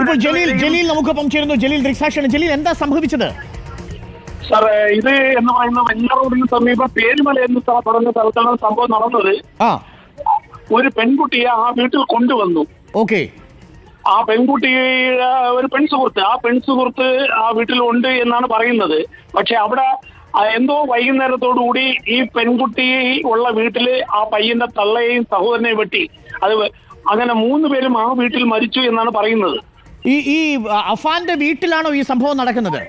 ഇപ്പോൾ ജലീൽ ജലീൽ നമുക്കൊപ്പം ചേരുന്നു ജലീൽ ദൃക്സാക്ഷിയാണ്. ജലീൽ എന്താ സംഭവിച്ചത്? സാർ ഇത് എന്ന് പറയുന്ന വെഞ്ഞാറോഡിന് സമീപം പേരുമല എന്ന് പറഞ്ഞ സ്ഥലത്താണ് സംഭവം നടന്നത്. ആ. ഒരു പെൺകുട്ടിയെ ആ വീട്ടിൽ കൊണ്ടുവന്നു. ഓക്കെ. ആ പെൺകുട്ടിയുടെ ഒരു പെൺസുഹൃത്ത്. ആ പെൺസുഹൃത്ത് ആ വീട്ടിലുണ്ട് എന്നാണ് പറയുന്നത്. പക്ഷെ അവിടെ എന്തോ വൈകുന്നേരത്തോടുകൂടി ഈ പെൺകുട്ടി ഉള്ള വീട്ടിൽ ആ പയ്യന്റെ തള്ളയെയും സഹോദരനെയും വെട്ടി. അത് അങ്ങനെ മൂന്ന് പേരും ആ വീട്ടിൽ മരിച്ചു എന്നാണ് പറയുന്നത്. ഈ ഈ അഫാന്റെ വീട്ടിലാണോ ഈ സംഭവം നടക്കുന്നത്?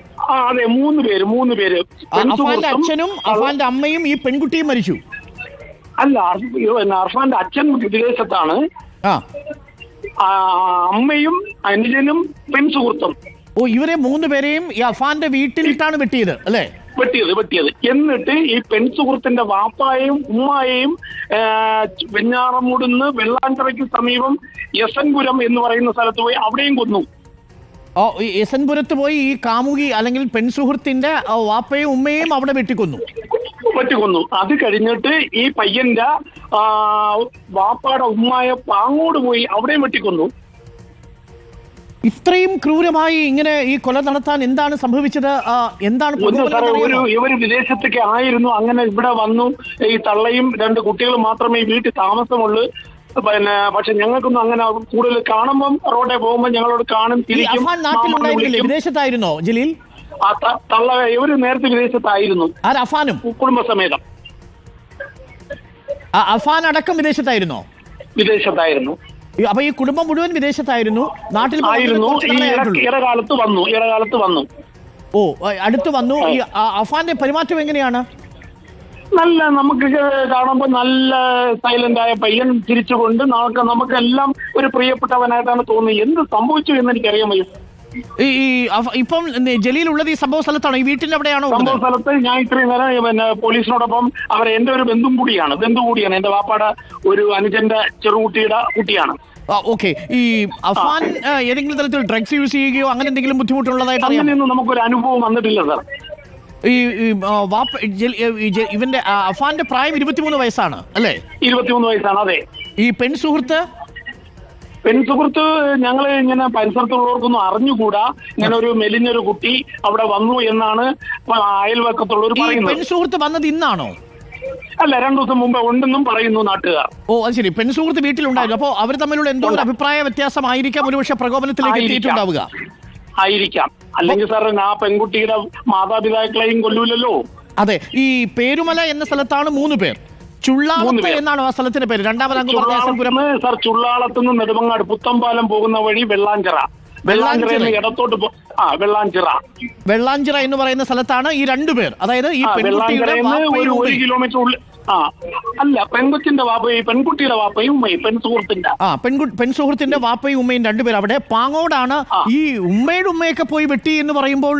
അതെ മൂന്ന് പേര് മൂന്ന് പേര്. അഫാന്റെ അച്ഛനും അഫാന്റെ അമ്മയും ഈ പെൺകുട്ടിയും മരിച്ചു. അല്ല അർഫാന്റെ അച്ഛൻ വിദേശത്താണ്. അമ്മയും അനുജനും പെൺസുഹൃത്തും. ഓ ഇവരെ മൂന്ന് പേരെയും ഈ അഫാന്റെ വീട്ടിലിട്ടാണ് വെട്ടിയത് അല്ലേ? വെട്ടിയത് വെട്ടിയത്. എന്നിട്ട് ഈ പെൺസുഹൃത്തിന്റെ വാപ്പായെയും ഉമ്മായെയും വെഞ്ഞാറമൂടുന്ന് വെള്ളാഞ്ചിറയ്ക്ക് സമീപം യസൻപുരം എന്ന് പറയുന്ന സ്ഥലത്ത് പോയി അവിടെയും കൊന്നു. ഓ ഈ യസൻപുരത്ത് പോയി ഈ കാമുകി അല്ലെങ്കിൽ പെൺസുഹൃത്തിന്റെ വാപ്പയും ഉമ്മയും അവിടെ വെട്ടിക്കൊന്നു. വെട്ടിക്കൊന്നു. അത് കഴിഞ്ഞിട്ട് ഈ പയ്യന്റെ വാപ്പയുടെ ഉമ്മായ പാങ്ങോട് പോയി അവിടെയും വെട്ടിക്കൊന്നു. ഇത്രയും ക്രൂരമായി ഇങ്ങനെ ഈ കൊല നടത്താൻ എന്താണ് സംഭവിച്ചത്? എന്താണ് ഒരു ഇവർ വിദേശത്തൊക്കെ ആയിരുന്നു അങ്ങനെ ഇവിടെ വന്നു. ഈ തള്ളയും രണ്ട് കുട്ടികളും മാത്രമേ വീട്ടിൽ താമസമുള്ളൂ. പിന്നെ പക്ഷെ ഞങ്ങൾക്കൊന്നും അങ്ങനെ കൂടുതൽ കാണുമ്പം റോഡെ പോകുമ്പോൾ ഞങ്ങളോട് കാണും തിരിക്കും വിദേശത്തായിരുന്നോ ജലീൽ? തള്ള ഇവർ നേരത്തെ വിദേശത്തായിരുന്നു. അഫാനും? കുടുംബസമേതം. അഫാൻ അടക്കം വിദേശത്തായിരുന്നോ? വിദേശത്തായിരുന്നു. അപ്പൊ ഈ കുടുംബം മുഴുവൻ വിദേശത്തായിരുന്നു. നാട്ടിൽ ആയിരുന്നു. ഇടകാലത്ത് വന്നു. ഇടകാലത്ത് വന്നു. ഓ അടുത്ത് വന്നു. ഈ അഫാന്റെ പെരുമാറ്റം എങ്ങനെയാണ്? നല്ല നമുക്ക് കാണുമ്പോൾ നല്ല സൈലന്റ് ആയ പയ്യൻ തിരിച്ചുകൊണ്ട് നമുക്ക് നമുക്കെല്ലാം ഒരു പ്രിയപ്പെട്ടവനായിട്ടാണ് തോന്നുന്നത് എന്ത് സംഭവിച്ചു എന്ന് എനിക്കറിയാൻ വയ്യ. ഈ ഇപ്പം ജലീൽ ഉള്ളത് ഈ സംഭവ സ്ഥലത്താണോ? ഈ വീട്ടിന്റെ അവിടെയാണോ ഉള്ളത്? സംഭവ സ്ഥലത്ത് ഞാൻ ഇത്രയും നേരം പിന്നെ പോലീസിനോടൊപ്പം അവർ എന്റെ ഒരു ബന്ധും കൂടിയാണ്. ബന്ധു കൂടിയാണ്. എന്റെ വാപ്പാടെ ഒരു അനുജന്റെ ചെറുകുട്ടിയുടെ കുട്ടിയാണ്. ഓക്കെ. ഈ അഫാൻ ആ, ഏതെങ്കിലും തരത്തിൽ ഡ്രഗ്സ് യൂസ് ചെയ്യുകയോ അങ്ങനെ എന്തെങ്കിലും ബുദ്ധിമുട്ടുള്ളതായിട്ട് അറിയാമോ? അങ്ങനെയൊന്നും നമുക്കൊരു അനുഭവം വന്നിട്ടില്ല സാർ. ഈ ഈ, ആ, വാപ്പ ജൽ- ഈ ജ- ഇവന്റെ ആ, അഫാന്റെ പ്രായം ഇരുപത്തിമൂന്ന് വയസ്സാണ് അല്ലേ? ഇരുപത്തിമൂന്ന് വയസ്സാണ് അതെ. ഈ പെൺ സുഹൃത്ത് പെൺസുഹൃത്ത് ഞങ്ങൾ ഇങ്ങനെ പരിസരത്തുള്ളവർക്കൊന്നും അറിഞ്ഞുകൂടാ. ഇങ്ങനെ ഒരു മെലിഞ്ഞൊരു കുട്ടി അവിടെ വന്നു എന്നാണ് അയൽവക്കത്തുള്ളവർ പറയുന്നത്. സുഹൃത്ത് വന്നത് ഇന്നാണോ? അല്ല രണ്ടു ദിവസം മുമ്പ് ഉണ്ടെന്നും പറയുന്നു നാട്ടുകാർ. ഓ അത് ശരി. പെൺസുഹൃത്ത് വീട്ടിലുണ്ടായിരുന്നു. അപ്പോ അവർ തമ്മിലുള്ള എന്തോ ഒരു അഭിപ്രായ വ്യത്യാസമായിരിക്കാം? ഒരുപക്ഷെ പ്രകോപനത്തിലേക്ക് എത്തിയിട്ടുണ്ടാവുക. ആയിരിക്കാം. അല്ലെങ്കിൽ സാർ ആ പെൺകുട്ടിയുടെ മാതാപിതാക്കളെയും കൊല്ലൂലല്ലോ. അതെ. ഈ പേരുമല എന്ന സ്ഥലത്താണ് മൂന്ന് പേർ. ചുള്ളാളത്ത് എന്നാണ് ആ സ്ഥലത്തിന്റെ പേര്? രണ്ടാമത് അങ്ങ് പറഞ്ഞ സർ ചുള്ളാളത്ത് നിന്ന് നെടുമങ്ങാട് പുത്തമ്പാലം പോകുന്ന വഴി വെള്ളാഞ്ചിറ. ഇടത്തോട്ട് പോ- ആ വെള്ളാഞ്ചിറ. വെള്ളാഞ്ചിറ എന്ന് പറയുന്ന സ്ഥലത്താണ് ഈ രണ്ടുപേർ അതായത് ഈ പെൺകുട്ടിയുടെ ഒരു. കിലോമീറ്റർ ഉള്ളിൽ ആ അല്ല പെൺകുട്ടിന്റെ വാപ്പയും പെൺകുട്ടിയുടെ വാപ്പയും ഉമ്മയും പെൺ സുഹൃത്തിന്റെ ആ പെൺകുട്ടി പെൺ സുഹൃത്തിന്റെ വാപ്പയും ഉമ്മയും രണ്ടുപേർ അവിടെ പാങ്ങോടാണ്. ഈ ഉമ്മയുടെ ഉമ്മയൊക്കെ പോയി വെട്ടി എന്ന് പറയുമ്പോൾ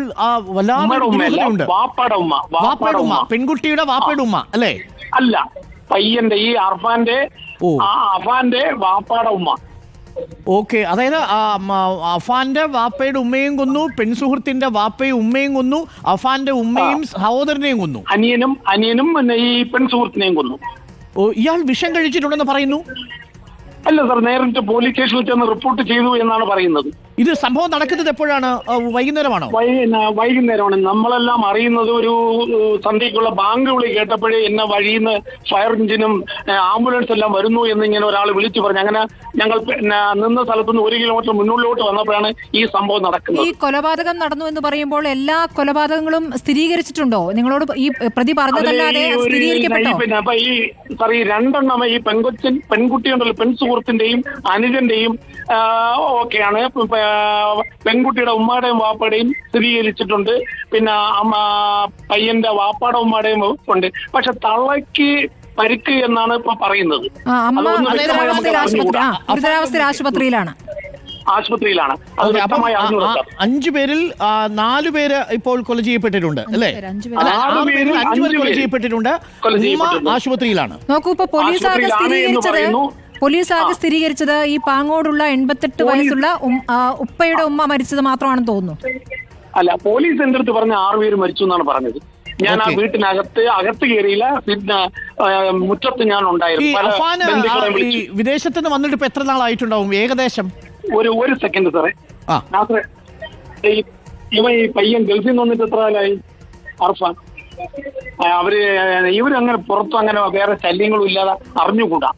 വല്ലാതെ വാപ്പാടെ ഉമ്മ വാപ്പയുടെ ഉമ്മ പെൺകുട്ടിയുടെ വാപ്പയുടെ ഉമ്മ അല്ലേ? അല്ല പയ്യന്റെ ഈ അർഫാന്റെ ആ അഫാന്റെ വാപ്പാടെ ഉമ്മ. ഓക്കെ അതായത് അഫാന്റെ വാപ്പയുടെ ഉമ്മയും കൊന്നു പെൺസുഹൃത്തിന്റെ വാപ്പയും ഉമ്മയും കൊന്നു അഫാന്റെ ഉമ്മയും സഹോദരനെയും കൊന്നു. അനിയനും അനിയനും പിന്നെ ഈ പെൺസുഹൃത്തിനെയും കൊന്നു. ഓ ഇയാൾ വിഷം കഴിച്ചിട്ടുണ്ടെന്ന് പറയുന്നു? അല്ല സാർ നേരിട്ട് പോലീസ് സ്റ്റേഷനിൽ ചെന്ന് റിപ്പോർട്ട് ചെയ്തു എന്നാണ് പറയുന്നത്. ഇത് സംഭവം നടക്കുന്നത് എപ്പോഴാണ്? വൈകുന്നേരമാണോ? വൈകുന്നേരമാണ്. നമ്മളെല്ലാം അറിയുന്നത് ഒരു സന്ധ്യക്കുള്ള ബാങ്ക് വിളി കേട്ടപ്പോഴേ എന്നെ വഴിയിൽ ഫയർ എഞ്ചിനും ആംബുലൻസ് എല്ലാം വരുന്നു എന്ന് ഇങ്ങനെ ഒരാൾ വിളിച്ചു പറഞ്ഞു. അങ്ങനെ ഞങ്ങൾ പിന്നെ നിന്ന സ്ഥലത്തുനിന്ന് ഒരു കിലോമീറ്റർ മുന്നിലോട്ട് വന്നപ്പോഴാണ് ഈ സംഭവം നടക്കുന്നത്. ഈ കൊലപാതകം നടന്നു എന്ന് പറയുമ്പോൾ എല്ലാ കൊലപാതകങ്ങളും സ്ഥിരീകരിച്ചിട്ടുണ്ടോ? നിങ്ങളോട് ഈ പ്രതി പറഞ്ഞതല്ലാതെ പിന്നെ അപ്പൊ ഈ സാർ ഈ രണ്ടെണ്ണം ഈ പെൺകൊച്ചൻ പെൺകുട്ടിയുണ്ടല്ലോ പെൺ സുഹൃത്തിന്റെയും അനുജന്റെയും ഒക്കെയാണ് പെൺകുട്ടിയുടെ ഉമ്മയുടെയും വാപ്പയുടെയും സ്ഥിരീകരിച്ചിട്ടുണ്ട്. പിന്നെ അമ്മ പയ്യന്റെ വാപ്പാടെ ഉമ്മയുടെയും ഉണ്ട്. പക്ഷെ തള്ളയ്ക്ക് പരിക്ക് എന്നാണ് ഇപ്പൊ പറയുന്നത്. ആശുപത്രിയിലാണ്. ആശുപത്രിയിലാണ്. അഞ്ചു പേരിൽ നാലു പേര് ഇപ്പോൾ കൊല ചെയ്യപ്പെട്ടിട്ടുണ്ട് അല്ലേ. ആറ് പേരിൽ അഞ്ചു പേര് കൊല ചെയ്യപ്പെട്ടിട്ടുണ്ട്. ആശുപത്രിയിലാണ്. നോക്കൂ ഇപ്പൊ പോലീസ് സ്ഥിരീകരിച്ചത്. പോലീസ് ആകെ സ്ഥിരീകരിച്ചത് ഈ പാങ്ങോടുള്ള എൺപത്തെട്ട് വയസ്സുള്ള ഉപ്പയുടെ ഉമ്മ മരിച്ചത് മാത്രമാണെന്ന് തോന്നുന്നു. അല്ല പോലീസ് എന്റെ അടുത്ത് പറഞ്ഞ ആറുപേര് മരിച്ചു എന്നാണ് പറഞ്ഞത്. ഞാൻ ആ. വീട്ടിനകത്ത് അകത്ത് കയറിയില്ല പിന്നെ മുറ്റത്ത് ഞാൻ ഉണ്ടായിരുന്നു. ഈ വിദേശത്ത് നിന്ന് വന്നിട്ട് ഇപ്പൊ എത്ര നാളായിട്ടുണ്ടാവും? ഏകദേശം? ഒരു ഒരു സെക്കൻഡ് സാറേ ഇവ ഈ പയ്യൻ ഗൾഫിൽ നിന്ന് വന്നിട്ട് എത്ര കാലായി അർഫാൻ. അവർ ഇവരങ്ങനെ പുറത്തും അങ്ങനെ വേറെ ശല്യങ്ങളും ഇല്ലാതെ അറിഞ്ഞുകൂടാ.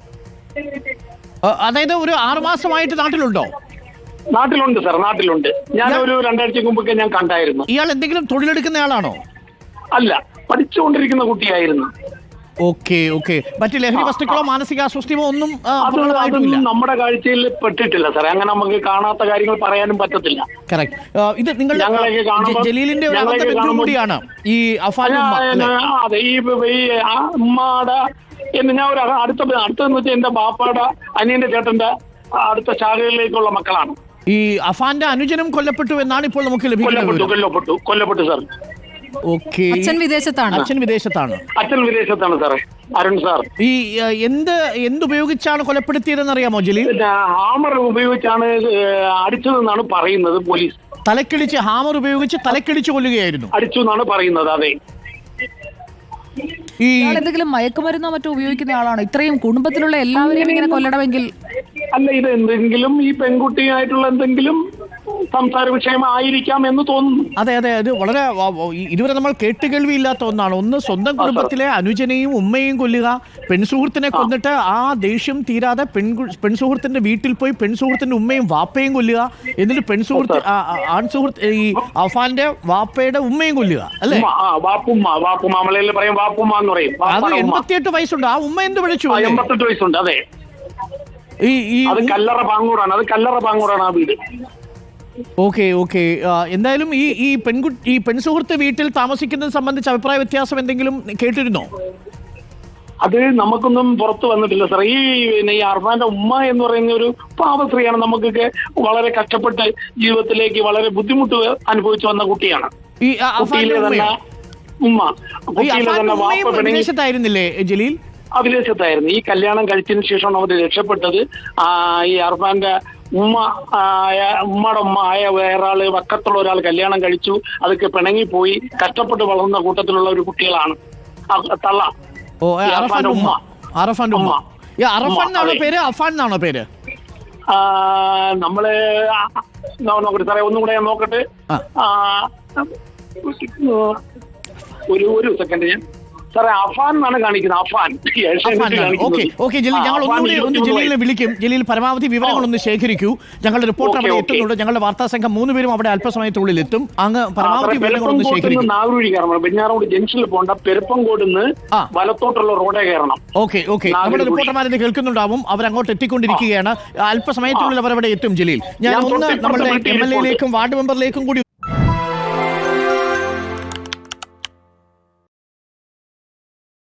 അതായത് ഒരു ആറുമാസമായിട്ട് നാട്ടിലുണ്ടോ? നാട്ടിലുണ്ട് സാർ നാട്ടിലുണ്ട്. ഞാൻ ഒരു രണ്ടാഴ്ച മുമ്പൊക്കെ ഞാൻ കണ്ടായിരുന്നു. ഇയാൾ എന്തെങ്കിലും തൊഴിലെടുക്കുന്ന ആളാണോ? അല്ല പഠിച്ചുകൊണ്ടിരിക്കുന്ന കുട്ടിയായിരുന്നു. Okay okay. മറ്റു ലഹരി വസ്തുക്കളോ മാനസിക അസ്വസ്ഥയോ ഒന്നും അതൊന്നും നമ്മുടെ കാഴ്ചയിൽ പെട്ടിട്ടില്ല സാറേ. അങ്ങനെ നമുക്ക് കാണാത്ത കാര്യങ്ങൾ പറയാനും പറ്റത്തില്ല. കറക്റ്റ് ഇത് നിങ്ങൾ ജലീലിന്റെ ഒരു കൂടിയാണ് ഈ അഫാൻ അതെ ഈ ഉമ്മാടെ എന്ന് ഞാൻ ഒരു അടുത്ത അടുത്ത വെച്ചാൽ എന്റെ ബാപ്പയുടെ അനിയന്റെ ചേട്ടന്റെ അടുത്ത ശാഖകളിലേക്കുള്ള മക്കളാണ്. ഈ അഫാന്റെ അനുജനും കൊല്ലപ്പെട്ടു എന്നാണ് ഇപ്പോൾ നമുക്ക് ലഭിക്കുന്നത് കൊല്ലപ്പെട്ടു കൊല്ലപ്പെട്ടു കൊല്ലപ്പെട്ടു സാർ. ഓക്കെ. അച്ഛൻ വിദേശത്താണ്. അച്ഛൻ വിദേശത്താണ്. അച്ഛൻ വിദേശത്താണ് സാറേ അരുൺ സാർ. ഈ എന്ത് എന്തുപയോഗിച്ചാണ് കൊലപ്പെടുത്തിയതെന്ന് അറിയാമോ ജലീൽ ഹാമർ ഉപയോഗിച്ചാണ് അടിച്ചതെന്നാണ് പറയുന്നത് പോലീസ്. തലക്കിടിച്ച് ഹാമർ ഉപയോഗിച്ച് തലക്കിടിച്ച് കൊല്ലുകയായിരുന്നു. അടിച്ചു എന്നാണ് പറയുന്നത് അതെ. ഈ എന്തെങ്കിലും മയക്കുമരുന്നോ മറ്റോ ഉപയോഗിക്കുന്ന ആളാണോ? ഇത്രയും കുടുംബത്തിലുള്ള എല്ലാവരെയും ഇങ്ങനെ കൊല്ലണമെങ്കിൽ അല്ല ഇത് എന്തെങ്കിലും ഈ പെൺകുട്ടിയായിട്ടുള്ള എന്തെങ്കിലും സംസാര വിഷയമായിരിക്കാം എന്ന് തോന്നുന്നു. അതെ അതെ അത് വളരെ ഇതുവരെ നമ്മൾ കേട്ട് ഇല്ലാത്ത ഒന്നാണ്. ഒന്ന് സ്വന്തം കുടുംബത്തിലെ അനുജനെയും ഉമ്മയും കൊല്ലുക. പെൺസുഹൃത്തിനെ കൊന്നിട്ട് ആ ദേഷ്യം തീരാതെ പെൺകു പെൺസുഹൃത്തിന്റെ വീട്ടിൽ പോയി പെൺസുഹൃത്തിന്റെ ഉമ്മയും വാപ്പയും കൊല്ലുക. എന്നിട്ട് പെൺസുഹൃത്ത് ആൺസുഹൃത്ത് ഈ അഫാന്റെ വാപ്പയുടെ ഉമ്മയും കൊല്ലുക അല്ലേ? വാപ്പുമ്മ വാപ്പുമ്മ മലയിൽ പറയും വാപ്പുമ്മ എന്ന് പറയും. അത് എൺപത്തിയെട്ട് വയസ്സുണ്ട്. ആ ഉമ്മ എന്ത് വിളിച്ചു എൺപത്തെട്ട് വയസ്സുണ്ട് അതെ. ഈ ഈ അത് കല്ലറ പാങ്ങൂടാണ് അത് കല്ലറ പാങ്ങൂടാണ് ആ വീട്. Okay okay. എന്തായാലും ഈ ഈ പെൺകുട്ടി ഈ പെൺസുഹൃത്ത് വീട്ടിൽ താമസിക്കുന്നത് സംബന്ധിച്ച് അഭിപ്രായ വ്യത്യാസം എന്തെങ്കിലും കേട്ടിരുന്നോ? അത് നമുക്കൊന്നും പുറത്തു വന്നിട്ടില്ല സാർ ഈ പിന്നെ ഈ അർഫാന്റെ ഉമ്മ എന്ന് പറയുന്ന ഒരു പാവസ്ത്രീയാണ് നമുക്കൊക്കെ വളരെ കഷ്ടപ്പെട്ട് ജീവിതത്തിലേക്ക് വളരെ ബുദ്ധിമുട്ട് അനുഭവിച്ചു വന്ന കുട്ടിയാണ്. കുട്ടിയിലെ തന്നെ? ഉമ്മ. കുട്ടിയിലെ തന്നെ വാപ്പ പിണങ്ങി ജലീൽ? അഭിലേഷത്തായിരുന്നു ഈ കല്യാണം കഴിച്ചതിന് ശേഷമാണ് അവർ രക്ഷപ്പെട്ടത്. ആ, ഈ അർഫാന്റെ ഉമ്മ ആയ ഉമ്മയുടെ ഉമ്മ ആയ വേറൊരാൾ വക്കത്തുള്ള ഒരാൾ കല്യാണം കഴിച്ചു. അതൊക്കെ പിണങ്ങിപ്പോയി കഷ്ടപ്പെട്ട് വളർന്ന കൂട്ടത്തിലുള്ള ഒരു കുട്ടികളാണ്. തള്ള. ഓ അറഫാന്റെ ഉമ്മ. അറഫാന്റെ ഉമ്മ. അറഫാൻ എന്നാണോ പേര്? അഫാൻ എന്നാണോ പേര്? നമ്മൾ നോക്കട്ടെ സാറേ ഒന്നും കൂടെ ഞാൻ നോക്കട്ടെ. ഒരു ഒരു സെക്കൻഡ് ഞാൻ. സാറേ അഫാൻ എന്നാണ് കാണിക്കുന്നത്. അഫാൻ. ഓക്കെ. ഓക്കെ ജലീൽ ഞങ്ങൾ ഒന്നുകൂടി ഒന്ന് ജലീലിനെ. വിളിക്കും. ജലീൽ പരമാവധി വിവരങ്ങളൊന്ന് ശേഖരിക്കൂ. ഞങ്ങളുടെ റിപ്പോർട്ടർ അവിടെ. എത്തുന്നുണ്ട്. ഞങ്ങളുടെ വാർത്താ സംഘം മൂന്ന് പേരും അവിടെ അല്പസമയത്തുള്ളിൽ എത്തും അങ്ങ് പരമാവധി വിവരങ്ങൾ നിന്ന് ശേഖരിക്കും. നാഗൂരി കയറണം വെഞ്ഞാറോട് ജംഗ്ഷനിൽ പോകേണ്ട. പെരുപ്പംകോട് നിന്ന് വലത്തോട്ടുള്ള റോഡേ കയറണം. Okay okay. നമ്മുടെ റിപ്പോർട്ടർമാരെ കേൾക്കുന്നുണ്ടാവും. അവർ അങ്ങോട്ട് എത്തിക്കൊണ്ടിരിക്കുകയാണ് അല്പസമയത്തിനുള്ളിൽ അവർ അവിടെ എത്തും ജലീൽ. ഞാൻ ഒന്ന് നമ്മുടെ എം എൽ എയിലേക്കും വാർഡ് മെമ്പറിലേക്കും കൂടി